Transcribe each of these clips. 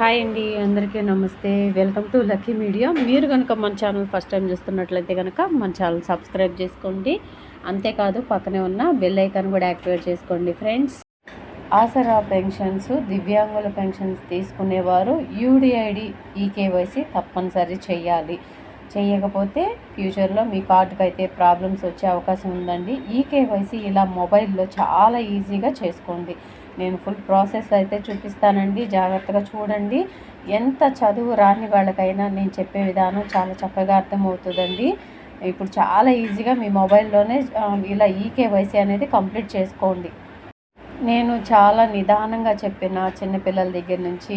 Hi అండి అందరికీ నమస్తే. Welcome to Lucky Media. మీరు కనుక మన ఛానల్ ఫస్ట్ టైం చూస్తున్నట్లయితే కనుక మన ఛానల్ సబ్స్క్రైబ్ చేసుకోండి. అంతేకాదు పక్కనే ఉన్న బెల్ ఐకాన్ కూడా యాక్టివేట్ చేసుకోండి ఫ్రెండ్స్. ఆసరా పెన్షన్స్ దివ్యాంగుల పెన్షన్స్ తీసుకునేవారు యూడిఐడి ఈకేవైసీ తప్పనిసరి చేయాలి. చేయకపోతే ఫ్యూచర్లో మీ కార్డుకు అయితే ప్రాబ్లమ్స్ వచ్చే అవకాశం ఉందండి. ఈకేవైసీ ఇలా మొబైల్లో చాలా ఈజీగా చేసుకోండి. నేను ఫుల్ ప్రాసెస్ అయితే చూపిస్తానండి. జాగ్రత్తగా చూడండి. ఎంత చదువు రాని వాళ్ళకైనా నేను చెప్పే విధానం చాలా చక్కగా అర్థమవుతుందండి. ఇప్పుడు చాలా ఈజీగా మీ మొబైల్లోనే ఇలా ఈకేవైసీ అనేది కంప్లీట్ చేసుకోండి. నేను చాలా నిదానంగా చెప్పిన చిన్నపిల్లల దగ్గర నుంచి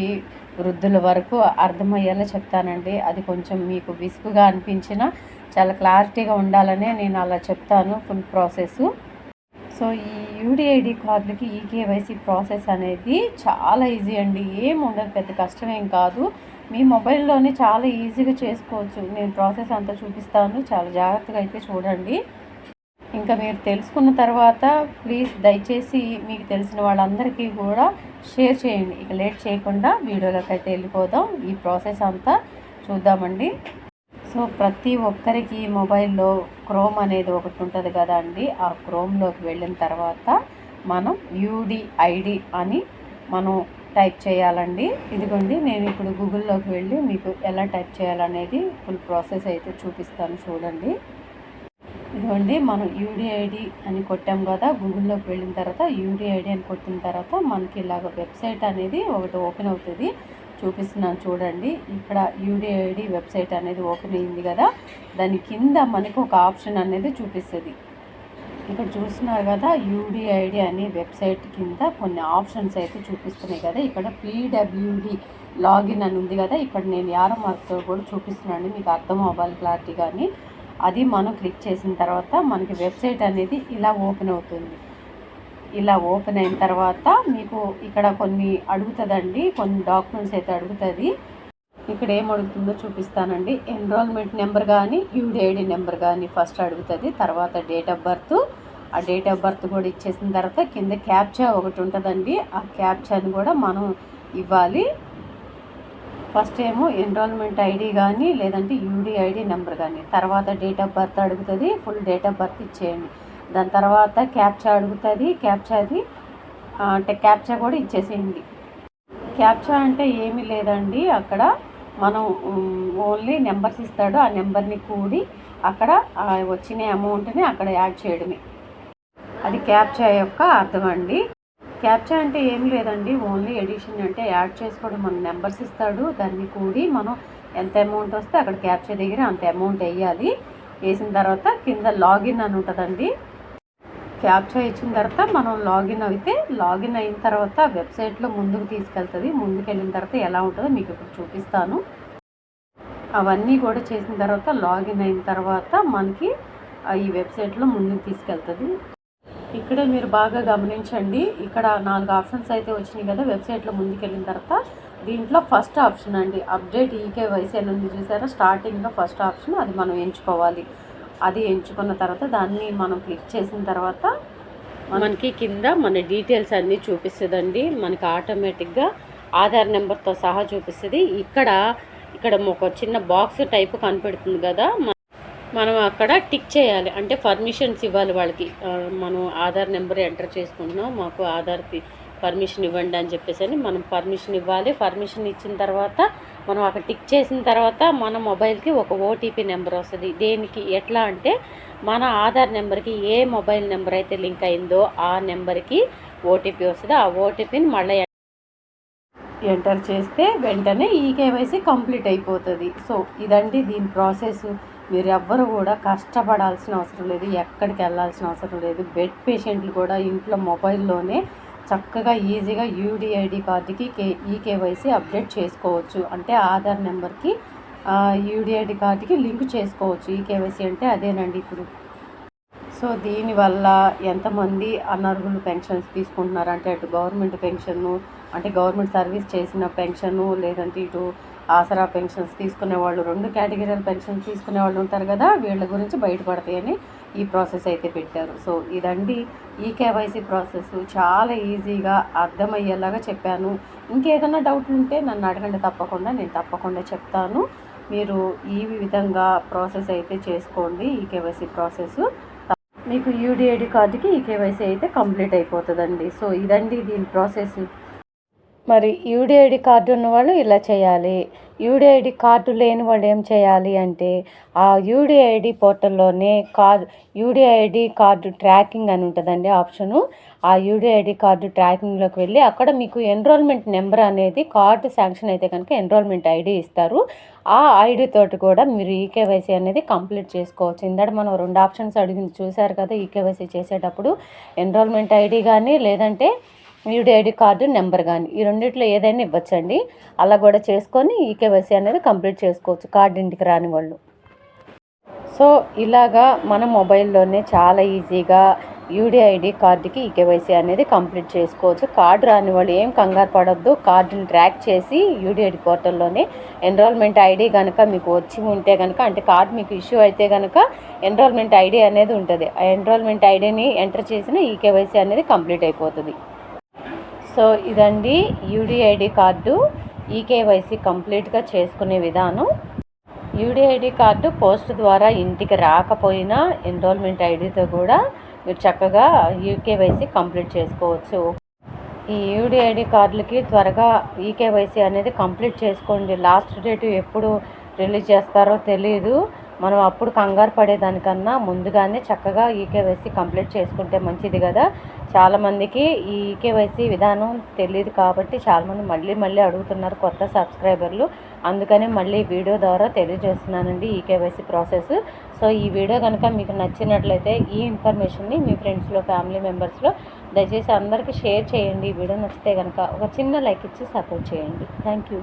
వృద్ధుల వరకు అర్థమయ్యేలా చెప్తానండి. అది కొంచెం మీకు విసుగుగా అనిపించినా చాలా క్లారిటీగా ఉండాలనే నేను అలా చెప్తాను. ఫుల్ ప్రాసెస్ సో ఈ యూడిఐడి కార్డులకి ఈ కేవైసీ ప్రాసెస్ అనేది చాలా ఈజీ అండి. ఏం ఉండదు పెద్ద కష్టమేం కాదు. మీ మొబైల్లోనే చాలా ఈజీగా చేసుకోవచ్చు. నేను ప్రాసెస్ అంతా చూపిస్తాను. చాలా జాగ్రత్తగా అయితే చూడండి. ఇంకా మీరు తెలుసుకున్న తర్వాత ప్లీజ్ దయచేసి మీకు తెలిసిన వాళ్ళందరికీ కూడా షేర్ చేయండి. ఇక లేట్ చేయకుండా వీడియోలోకి అయితే వెళ్ళిపోదాం. ఈ ప్రాసెస్ అంతా చూద్దామండి. సో ప్రతి ఒక్కరికి మొబైల్లో క్రోమ్ అనేది ఒకటి ఉంటుంది కదా అండి. ఆ క్రోమ్లోకి వెళ్ళిన తర్వాత మనం యూడిఐడి అని మనం టైప్ చేయాలండి. ఇదిగోండి నేను ఇప్పుడు గూగుల్లోకి వెళ్ళి మీకు ఎలా టైప్ చేయాలనేది ఫుల్ ప్రాసెస్ అయితే చూపిస్తాను చూడండి. ఇదిగోండి మనం యూడిఐడి అని కొట్టాం కదా గూగుల్లోకి వెళ్ళిన తర్వాత యూడిఐడి అని కొట్టిన తర్వాత మనకి ఇలాగ వెబ్సైట్ అనేది ఒకటి ఓపెన్ అవుతుంది. చూపిస్తున్నాను చూడండి. ఇక్కడ యూడిఐడి వెబ్సైట్ అనేది ఓపెన్ అయింది కదా. దాని కింద మనకు ఒక ఆప్షన్ అనేది చూపిస్తుంది. ఇక్కడ చూస్తున్నారు కదా యూడిఐడి అనే వెబ్సైట్ కింద కొన్ని ఆప్షన్స్ అయితే చూపిస్తున్నాయి కదా. ఇక్కడ పీడబ్ల్యూడి లాగిన్ అని ఉంది కదా. ఇక్కడ నేను యారో మార్క్తో కూడా చూపిస్తున్నాను. మీకు అర్థం అవ్వాలి క్లారిటీ కానీ అది మనం క్లిక్ చేసిన తర్వాత మనకి వెబ్సైట్ అనేది ఇలా ఓపెన్ అవుతుంది. ఇలా ఓపెన్ అయిన తర్వాత మీకు ఇక్కడ కొన్ని అడుగుతుందండి కొన్ని డాక్యుమెంట్స్ అయితే అడుగుతుంది. ఇక్కడ ఏం అడుగుతుందో చూపిస్తానండి. ఎన్రోల్మెంట్ నెంబర్ కానీ యూడిఐడి నెంబర్ కానీ ఫస్ట్ అడుగుతుంది తర్వాత డేట్ ఆఫ్ బర్త్ ఆ డేట్ ఆఫ్ బర్త్ కూడా ఇచ్చేసిన తర్వాత కింద క్యాప్చా ఒకటి ఉంటుందండి. ఆ క్యాప్చాని కూడా మనం ఇవ్వాలి. ఫస్ట్ ఏమో ఎన్రోల్మెంట్ ఐడి కానీ లేదంటే యూడిఐడి నెంబర్ కానీ తర్వాత డేట్ ఆఫ్ బర్త్ అడుగుతుంది ఫుల్ డేట్ ఆఫ్ బర్త్ ఇచ్చేయండి. దాని తర్వాత క్యాప్చా అడుగుతుంది క్యాప్చాది అంటే క్యాప్చా కూడా ఇచ్చేసేయండి. క్యాప్చా అంటే ఏమీ లేదండి అక్కడ మనం ఓన్లీ నెంబర్స్ ఇస్తాడు ఆ నెంబర్ని కూడి అక్కడ వచ్చిన అమౌంట్ని అక్కడ యాడ్ చేయడమే. అది క్యాప్చా యొక్క అర్థం అండి. క్యాప్చా అంటే ఏం లేదండి ఓన్లీ ఎడిషన్ అంటే యాడ్ చేసుకోవడం. మన నెంబర్స్ ఇస్తాడు దాన్ని కూడి మనం ఎంత అమౌంట్ వస్తే అక్కడ క్యాప్చా దగ్గర అంత అమౌంట్ వేయాలి. వేసిన తర్వాత కింద లాగిన్ అని ఉంటుందండి. క్యాప్చర్ ఇచ్చిన తర్వాత మనం లాగిన్ అయితే లాగిన్ అయిన తర్వాత వెబ్సైట్లో ముందుకు తీసుకెళ్తుంది. ముందుకు వెళ్ళిన తర్వాత ఎలా ఉంటుందో మీకు ఇప్పుడు చూపిస్తాను. అవన్నీ కూడా చేసిన తర్వాత లాగిన్ అయిన తర్వాత మనకి ఈ వెబ్సైట్లో ముందుకు తీసుకెళ్తుంది. ఇక్కడ మీరు బాగా గమనించండి. ఇక్కడ నాలుగు ఆప్షన్స్ అయితే వచ్చినాయి కదా వెబ్సైట్లో ముందుకు వెళ్ళిన తర్వాత. దీంట్లో ఫస్ట్ ఆప్షన్ అండి. అప్డేట్ ఈకేవైసీ అని ఉంది చూసారా? స్టార్టింగ్లో ఫస్ట్ ఆప్షన్ అది మనం ఎంచుకోవాలి. అది ఎంచుకున్న తర్వాత దాన్ని మనం క్లిక్ చేసిన తర్వాత మనకి కింద మన డీటెయిల్స్ అన్నీ చూపిస్తుందండి. మనకి ఆటోమేటిక్గా ఆధార్ నెంబర్తో సహా చూపిస్తుంది. ఇక్కడ ఇక్కడ ఒక చిన్న బాక్స్ టైప్ కనిపెడుతుంది కదా. మనం అక్కడ టిక్ చేయాలి. అంటే పర్మిషన్స్ ఇవ్వాలి వాళ్ళకి. మనం ఆధార్ నెంబర్ ఎంటర్ చేసుకుంటున్నాం. మాకు ఆధార్కి పర్మిషన్ ఇవ్వండి అని చెప్పేసి అని మనం పర్మిషన్ ఇవ్వాలి. పర్మిషన్ ఇచ్చిన తర్వాత మనం అక్కడ టిక్ చేసిన తర్వాత మన మొబైల్కి ఒక ఓటీపీ నెంబర్ వస్తుంది. దేనికి? ఎట్లా అంటే మన ఆధార్ నెంబర్కి ఏ మొబైల్ నెంబర్ అయితే లింక్ అయిందో ఆ నెంబర్కి ఓటీపీ వస్తుంది. ఆ ఓటీపీని మళ్ళీ ఎంటర్ చేస్తే వెంటనే ఈ కేవైసీ కంప్లీట్ అయిపోతుంది. సో ఇదండి దీని ప్రాసెస్. మీరు ఎవ్వరు కూడా కష్టపడాల్సిన అవసరం లేదు. ఎక్కడికి వెళ్ళాల్సిన అవసరం లేదు. బెడ్ పేషెంట్లు కూడా ఇంట్లో మొబైల్లోనే చక్కగా ఈజీగా యూడిఐడి కార్డుకి కే ఈ కేవైసీ అప్డేట్ చేసుకోవచ్చు. అంటే ఆధార్ నెంబర్కి యూడిఐడి కార్డుకి లింక్ చేసుకోవచ్చు ఈ కేవైసీ అంటే అదేనండి ఇప్పుడు. సో దీనివల్ల ఎంతమంది అనర్హులు పెన్షన్స్ తీసుకుంటున్నారు? అంటే అటు గవర్నమెంట్ పెన్షన్ అంటే గవర్నమెంట్ సర్వీస్ చేసిన పెన్షను లేదంటే ఇటు ఆసరా పెన్షన్స్ తీసుకునే వాళ్ళు రెండు కేటగిరీల పెన్షన్స్ తీసుకునే వాళ్ళు ఉంటారు కదా వీళ్ళ గురించి బయటపడతాయని ఈ ప్రాసెస్ అయితే పెట్టారు. సో ఇదండి ఈ కేవైసీ ప్రాసెస్. చాలా ఈజీగా అర్థమయ్యేలాగా చెప్పాను. ఇంకేదైనా డౌట్ ఉంటే నన్ను అడగండి తప్పకుండా. నేను తప్పకుండా చెప్తాను. మీరు ఈ విధంగా ప్రాసెస్ అయితే చేసుకోండి. ఈ కేవైసీ ప్రాసెస్. మీకు యూడిఐడి కార్డుకి ఈ కేవైసీ అయితే కంప్లీట్ అయిపోతుందండి. సో ఇదండి దీని ప్రాసెస్. మరి యూడిఐడి కార్డు ఉన్న వాళ్ళు ఇలా చేయాలి. యూడిఐడి కార్డు లేని వాళ్ళు ఏం చేయాలి అంటే ఆ యూడిఐడి పోర్టల్లోనే కార్ యూడిఐడి కార్డు ట్రాకింగ్ అని ఉంటుందండి ఆప్షను. ఆ యూడిఐడి కార్డు ట్రాకింగ్లోకి వెళ్ళి అక్కడ మీకు ఎన్రోల్మెంట్ నెంబర్ అనేది కార్డు శాంక్షన్ అయితే కనుక ఎన్రోల్మెంట్ ఐడి ఇస్తారు. ఆ ఐడి తోటి కూడా మీరు ఈకేవైసీ అనేది కంప్లీట్ చేసుకోవచ్చు. ఇందాక మనం రెండు ఆప్షన్స్ అడిగింది చూశారు కదా ఈకేవైసీ చేసేటప్పుడు. ఎన్రోల్మెంట్ ఐడి కానీ లేదంటే యూడిఐడి కార్డు నెంబర్ కానీ ఈ రెండిట్లో ఏదైనా ఇవ్వచ్చండి. అలా కూడా చేసుకొని ఈ కేవైసీ అనేది కంప్లీట్ చేసుకోవచ్చు కార్డు ఇంటికి రాని వాళ్ళు. సో ఇలాగా మన మొబైల్లోనే చాలా ఈజీగా యూడిఐడి కార్డుకి ఈకేవైసీ అనేది కంప్లీట్ చేసుకోవచ్చు. కార్డు రాని వాళ్ళు ఏం కంగారు పడొద్దు. కార్డుని ట్రాక్ చేసి యూడిఐడి పోర్టల్లోనే ఎన్రోల్మెంట్ ఐడి కనుక మీకు వచ్చి ఉంటే కనుక అంటే కార్డు మీకు ఇష్యూ అయితే కనుక ఎన్రోల్మెంట్ ఐడి అనేది ఉంటుంది. ఆ ఎన్రోల్మెంట్ ఐడిని ఎంటర్ చేసిన ఈకేవైసీ అనేది కంప్లీట్ అయిపోతుంది. సో ఇదండి యూడిఐడి కార్డు. ఈకేవైసీ కంప్లీట్గా చేసుకునే విధానం. యూడిఐడి కార్డు పోస్ట్ ద్వారా ఇంటికి రాకపోయినా ఎన్రోల్మెంట్ ఐడితో కూడా మీరు చక్కగా యూకేవైసీ కంప్లీట్ చేసుకోవచ్చు. ఈ యూడిఐడి కార్డులకి త్వరగా ఈకేవైసీ అనేది కంప్లీట్ చేసుకోండి. లాస్ట్ డేట్ ఎప్పుడు రిలీజ్ చేస్తారో తెలియదు మనం అప్పుడు కంగారు పడేదానికన్నా ముందుగానే చక్కగా ఈకేవైసీ కంప్లీట్ చేసుకుంటే మంచిది కదా. చాలామందికి ఈ ఈకేవైసీ విధానం తెలియదు కాబట్టి చాలామంది మళ్ళీ మళ్ళీ అడుగుతున్నారు కొత్త సబ్స్క్రైబర్లు. అందుకని మళ్ళీ వీడియో ద్వారా తెలియజేస్తున్నానండి ఈకేవైసీ ప్రాసెస్. సో ఈ వీడియో కనుక మీకు నచ్చినట్లయితే ఈ ఇన్ఫర్మేషన్ని మీ ఫ్రెండ్స్లో ఫ్యామిలీ మెంబర్స్లో దయచేసి అందరికీ షేర్ చేయండి. ఈ వీడియో నచ్చితే కనుక ఒక చిన్న లైక్ ఇచ్చి సపోర్ట్ చేయండి. Thank you.